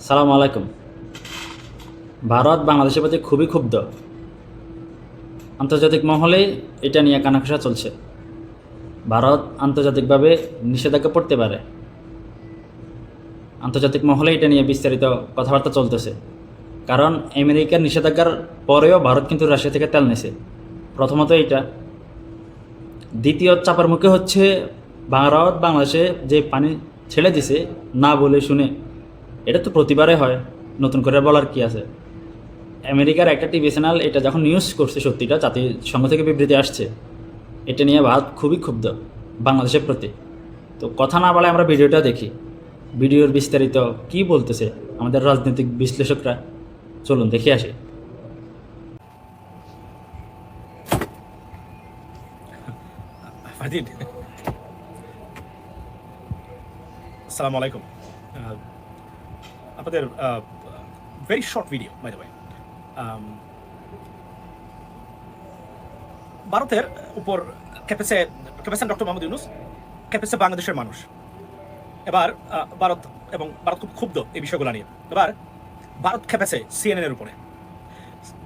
সালাম আলাইকুম। ভারত বাংলাদেশের প্রতি খুবই ক্ষুব্ধ। আন্তর্জাতিক মহলে এটা নিয়ে কানাঘুষা চলছে। ভারত আন্তর্জাতিকভাবে নিষেধাজ্ঞা পড়তে পারে। আন্তর্জাতিক মহলে এটা নিয়ে বিস্তারিত কথাবার্তা চলতেছে। কারণ আমেরিকার নিষেধাজ্ঞার পরেও ভারত কিন্তু রাশিয়া থেকে তেল নেছে। প্রথমত এটা। দ্বিতীয় চাপার মুখে হচ্ছে ভারত বাংলাদেশে যে পানি ছেড়ে দিছে, না বলে শুনে এটা তো প্রতিবারে হয়। নতুন করে বলার কি আছে? আমেরিকার একটা টিভি চ্যানেল এটা যখন নিউজ করছে সত্যিটা জাতিসংঘ থেকে বিবৃতি আসছে, এটা নিয়ে ভারত খুবই ক্ষুব্ধ বাংলাদেশের প্রতি। তো কথা না বলে আমরা ভিডিওটা দেখি। ভিডিওর বিস্তারিত কি বলতেছে আমাদের রাজনৈতিক বিশ্লেষকরা? চলুন দেখে আসি। আসসালামু আলাইকুম। আপনাদের very short video by the way ভারতের উপর খেপেছে খেপেছেন ডক্টর মোহাম্মদ ইউনুস খেপেছে বাংলাদেশের মানুষ। এবার ভারত এবং ভারত খুব ক্ষুব্ধ এই বিষয়গুলো নিয়ে। এবার, ভারত খেপেছে সিএনএন এর উপরে।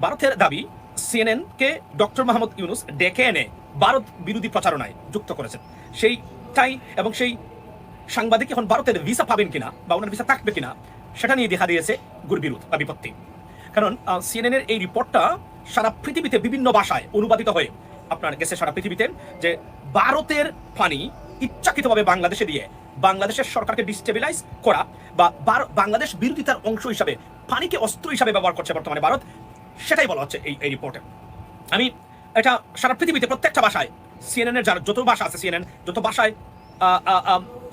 ভারতের দাবি সিএনএনকে ডক্টর মোহাম্মদ ইউনুস ডেকে এনে ভারত বিরোধী প্রচারণায় যুক্ত করেছেন। সেইটাই এবং সেই সাংবাদিক এখন ভারতের ভিসা পাবেন কিনা বা ওনার ভিসা থাকবে কিনা সেটা নিয়ে দেখা দিয়েছে গুরবিরোধ বা বিপত্তি। কারণ সিএনএন এর এই রিপোর্টটা সারা পৃথিবীতে বিভিন্ন ভাষায় অনুবাদিত হয়ে আপনার গেছে সারা পৃথিবীতে যে ভারতের পানি ইচ্ছাকৃতভাবে বাংলাদেশে দিয়ে বাংলাদেশের সরকারকে ডিস্টেবিলাইজ করা বা বাংলাদেশ বিরোধিতার অংশ হিসাবে পানিকে অস্ত্র হিসাবে ব্যবহার করছে বর্তমানে ভারত, সেটাই বলা হচ্ছে এই এই রিপোর্টে। আমি এটা সারা পৃথিবীতে প্রত্যেকটা ভাষায় সিএনএন এর যার যত ভাষা আছে সিএনএন যত ভাষায়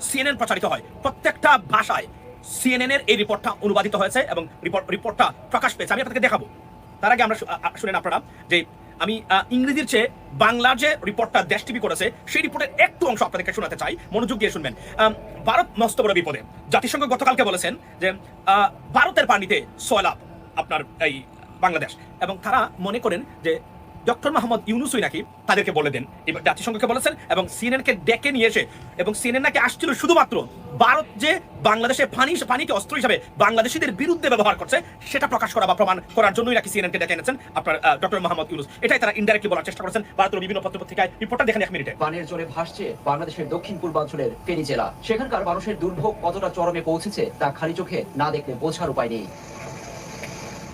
সিএনএন প্রচারিত হয়, প্রত্যেকটা ভাষায় সিএনএন এর এই রিপোর্টটা অনুবাদিত হয়েছে এবং রিপোর্ট রিপোর্টটা প্রকাশ পেয়েছে। আমি আপনাকে দেখাবো। তার আগে আমরা শুনেন আপনারা যে আমি ইংরেজির চেয়ে বাংলার যে রিপোর্টটা দেশ টিভি করেছে, সেই রিপোর্টের একটু অংশ আপনাদেরকে শোনাতে চাই। মনোযোগ দিয়ে শুনবেন। ভারত মস্ত বড় বিপদে। জাতিসংঘ গতকালকে বলেছেন যে ভারতের পানিতে সয়লাভ আপনার এই বাংলাদেশ। এবং তারা মনে করেন যে ডক্টর মোহাম্মদ ইউনুসই নাকি? তাদেরকে বলে দেন। এবার জাতিসংঘকে বলেছেন এবং সিএনএনকে ডেকে নিয়ে এসে এবং সিএনএন নাকি আসছিল শুধুমাত্র ভারত যে বাংলাদেশে পানি, পানিকে অস্ত্র হিসাবে বাংলাদেশিদের বিরুদ্ধে ব্যবহার করছে, সেটা প্রকাশ করা বা প্রমাণ করার জন্যই নাকি সিএনএনকে ডেকে এনেছেন আপনার ডক্টর মোহাম্মদ ইউনুস। এটাই তারা ইনডাইরেক্টলি বলার চেষ্টা করেছেন ভারতের বিভিন্ন পত্রপত্রিকায়। রিপোর্টটা দেখেন এক মিনিটে। বানের জলে ভাসছে বাংলাদেশের দক্ষিণ পূর্বাঞ্চলের ফেনী জেলা। সেখানকার মানুষের দুর্ভোগ কতটা চরমে পৌঁছেছে তা খালি চোখে না দেখলে বোঝার উপায় নেই।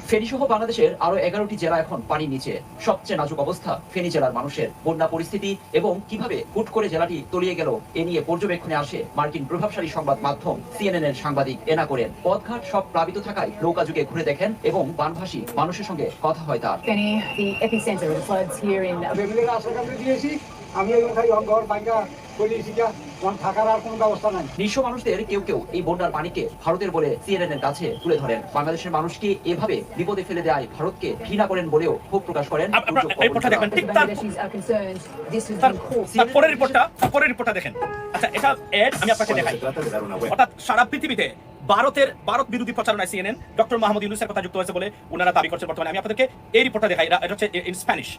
ফেনী সহ বাংলাদেশের আরও এগারোটি জেলা এখন পানির নিচে। সবচেয়ে নাজুক অবস্থা ফেনী জেলার মানুষের। বন্যা পরিস্থিতি এবং কীভাবে হুট করে জেলাটি তলিয়ে গেল এ নিয়ে পর্যবেক্ষণে আসে মার্কিন প্রভাবশালী সংবাদ মাধ্যম সিএনএন এর সাংবাদিক এনা করেন। পথঘাট সব প্লাবিত থাকায় নৌকা যুগে ঘুরে দেখেন এবং বানভাসী মানুষের সঙ্গে কথা হয় তার। আমি থাকার আর কোনো ব্যবস্থা নাই। নিঃস্ব মানুষদের কেউ কেউ এই বন্যার পানিকে ভারতের বলে সিএনএন এর কাছে তুলে ধরেন। বাংলাদেশের মানুষকে এভাবে বিপদে ফেলে দেয় ভারতকে ঘৃণা করেন বলেও ক্ষোভ প্রকাশ করেন পরের রিপোর্টটা পরের রিপোর্টটা দেখেন। আচ্ছা এটা এড আমি আপনাকে দেখাই। অর্থাৎ সারা পৃথিবীতে ভারতের ভারত বিরোধী প্রচারণায় সিএনএন ডক্টর মাহমুদ ইউনুসের কথা যুক্ত হয়েছে বলে ওনারা দাবি করছেন বর্তমানে। আমি আপনাদেরকে এই রিপোর্টটা দেখাই। এটা এটা হচ্ছে in Spanish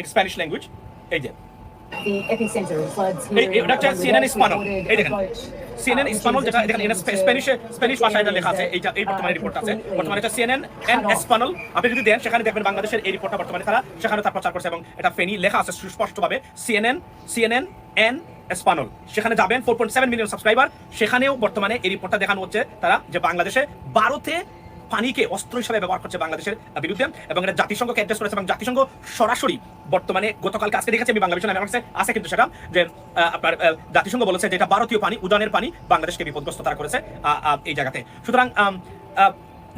in Spanish language এই যে The epicenter of floods এই here. এই- in ওটা হচ্ছে সিএনএন Bangladesh এই দেখেন। সিএনএন যেটা দেখেন এটা স্প্যানিশে স্প্যানিশ ভাষায় এটা লেখা আছে এইটা এই বর্তমানে রিপোর্ট আছে। বর্তমানে এটা সিএনএন এন্ড cut আপনি যদি দেন সেখানে দেখবেন বাংলাদেশের এই রিপোর্টটা বর্তমানে তারা সেখানে তার প্রচার করছে এবং এটা ফেনি লেখা আছে সুস্পষ্টভাবে সিএনএন সিএনএন এন সেখানে যাবেন four point seven million subscriber সেখানেও বর্তমানে এই রিপোর্টটা দেখানো হচ্ছে তারা যে বাংলাদেশে ভারতে পানিকে অস্ত্র হিসাবে ব্যবহার করছে বাংলাদেশের বিরুদ্ধে, এবং এটা জাতিসংঘকে অ্যাড্রেস করেছে এবং জাতিসংঘ সরাসরি বর্তমানে গতকালকে আজকে দেখেছি, আমি বাংলা বিষয় আমার কাছে আছে কিন্তু সেটা, যে আপনার জাতিসংঘ বলেছে যে এটা ভারতীয় পানি উদানের পানি বাংলাদেশকে বিপদগ্রস্ত তারা করেছে এই জায়গাতে। সুতরাং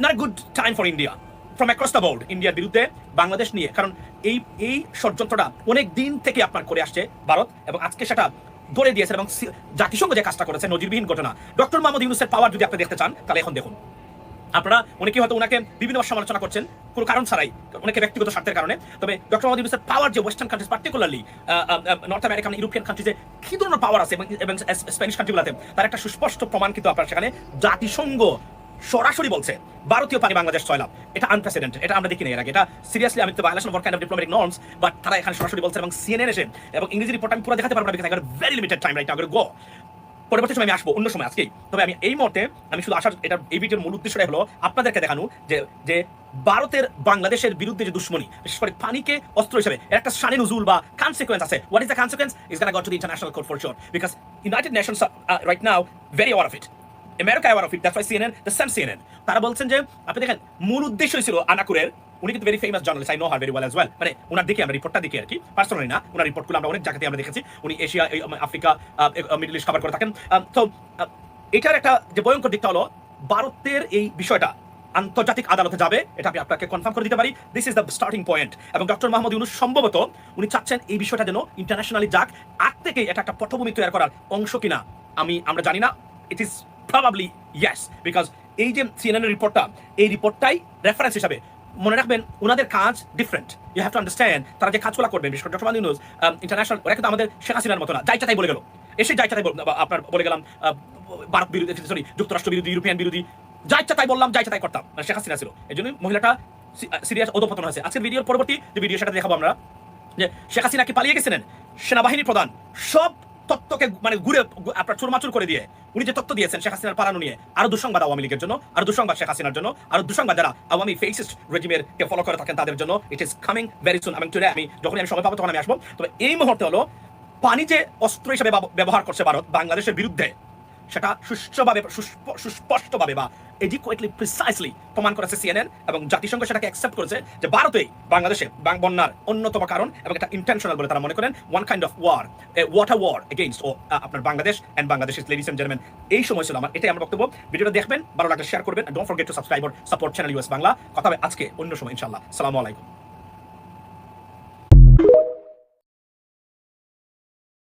not good time for India from across the board ইন্ডিয়ার বিরুদ্ধে বাংলাদেশ নিয়ে, কারণ এই এই ষড়যন্ত্রটা অনেক দিন থেকে আপনার করে আসছে ভারত, এবং আজকে সেটা ধরে দিয়েছে, এবং জাতিসংঘ যে কাজটা করেছে, নজিরবিহীন ঘটনা। ডক্টর মোহাম্মদ ইউনুসের পাওয়ার যদি আপনি দেখতে চান, তাহলে এখন দেখুন। আপনারা অনেকেই হয়তো ওনাকে বিভিন্ন সমালোচনা করছেন, কোনো কারণ ছাড়াই, অনেকে ব্যক্তিগত স্বার্থের কারণে। তবে ডক্টর মোহাম্মদ ইউনুসের পাওয়ার যে western countries particularly North American European কান্ট্রিজে কি ধরনের পাওয়ার আছে এবং স্প্যানিশ কান্ট্রিগুলোতে তার একটা সুস্পষ্ট প্রমাণ কিন্তু আপনার সেখানে জাতিসংঘ সরাসরি বলছে, ভারতীয় পানি বাংলাদেশ ছয়লাভ। এটা আনপ্রেসিডেন্ট এটা আমরা দেখি না এর আগে। এটা সিরিয়াসলি আমি তো of kind of diplomatic norms but তারা এখানে সরাসরি বলছে এবং সিএনএন এসে, এবং ইংরেজি রিপোর্ট আমি পুরো দেখাতে পারব না very limited time right I go পরবর্তী সময় আমি আসব, অন্য সময়, আজকেই। তবে আমি এই মুহূর্তে, আমি শুধু আসার এটা এই ভিডিওর মূল উদ্দেশ্যটাই হলো আপনাদেরকে দেখানো যে যে ভারতের বাংলাদেশের বিরুদ্ধে যে দুশ্মনী, বিশেষ করে পানিকে অস্ত্র হিসেবে, এর একটা সানি নজুল বা কনসিকুয়েন্স আছে। What is the consequence is gonna got to the international court for sure because United Nations right now very aware of it America aware of it that's why CNN the same CNN তারা বলছেন যে, আপনি দেখেন, মূল উদ্দেশ্যই ছিল আনাকুরের উনি কিন্তু very famous journalist I know her very well as well মানে ওনার দিকে আমরা রিপোর্টটা দেখি আর কি পার্সোনালি না ওনার রিপোর্টগুলো আমরা অনেক জায়গাতে আমরা দেখেছি। উনি Asia Africa Middle East cover করে থাকেন। তো এটার একটা যে ভয়ঙ্কর দিকটা হলো, ভারতের এই বিষয়টা আন্তর্জাতিক আদালতে যাবে, এটা আমি আপনাকে কনফার্ম করে দিতে পারি। This is the starting point এবং ডক্টর মাহমুদ ইউনুস সম্ভবত উনি চাচ্ছেন এই বিষয়টা যেন ইন্টারন্যাশনালি যাক, আগ থেকেই এটা একটা পটভূমি তৈরি করার অংশ কিনা, আমি, আমরা জানি না। It is probably yes because এই যে সিএনএন রিপোর্টটা এই রিপোর্টটাই রেফারেন্স হিসাবে মনে রাখবেন ওনাদের কাজ different you have to understand তারা যে কাজগুলো করবেন বিশেষ করে ডক্টর মাহমুদ ইউনুস ইন্টারন্যাশনাল ওরা কিন্তু আমাদের শেখ হাসিনার মতো না। যাই চাই বলে গেল। এসে যাই চাই আপনার বলে গেলাম ভারত বিরোধী সরি যুক্তরাষ্ট্র বিরোধী, ইউরোপিয়ান বিরোধী যা ইচ্ছা তাই বললাম যা ইচ্ছা তাই করতাম। মানে শেখ হাসিনা ছিল। এই জন্য মহিলাটা সিরিয়াস অধপতন হয়েছে। আজকের ভিডিওর পরবর্তী যে ভিডিও সেটা দেখাবো আমরা, যে শেখ হাসিনা কি পালিয়ে গেছিলেন? সেনাবাহিনী প্রধান, সব তত্ত্বকে মানে ঘুরে আপনার চুরমাচুর করে দিয়ে উনি যে তত্ত্ব দিয়েছেন শেখ হাসিনার পালানো নিয়ে, আরও দুঃসংবাদ আওয়ামী লীগের জন্য, আর দুঃসংবাদ শেখ হাসিনার জন্য, আর দুঃসংবাদ যারা আওয়ামী ফেসিস্ট রেজিমের কে ফলো করে থাকেন তাদের জন্য it is coming very soon আমি চলে আমি যখন আমি সময় পাবো তখন আমি আসব। তবে এই মুহূর্তে হলো, পানি যে অস্ত্র হিসেবে ব্যবহার করছে ভারত, বাংলাদেশের বিরুদ্ধে সেটা সুষ্ঠুভাবে সুস্প- সুস্পষ্টভাবে বা এডিকুয়েটলি প্রিসাইসলি প্রমাণ করেছে সিএনএন এবং জাতিসংঘ সেটাকে অ্যাকসেপ্ট করেছে যে ভারতেই বাংলাদেশে বন্যার অন্যতম কারণ এবং এটা ইন্টেনশনাল বলে তারা মনে করেন one kind of war water war against ও আপনার Bangladesh and Bangladesh ladies and এই সময় ছিল আমার, এটাই আমার বক্তব্য। ভিডিওটা দেখবেন, ভালো লাগলে শেয়ার করবেন don't forget to subscribe support channel US Bangla কথা হবে আজকে অন্য সময়, ইনশাআল্লাহ। সালামু আলাইকুম।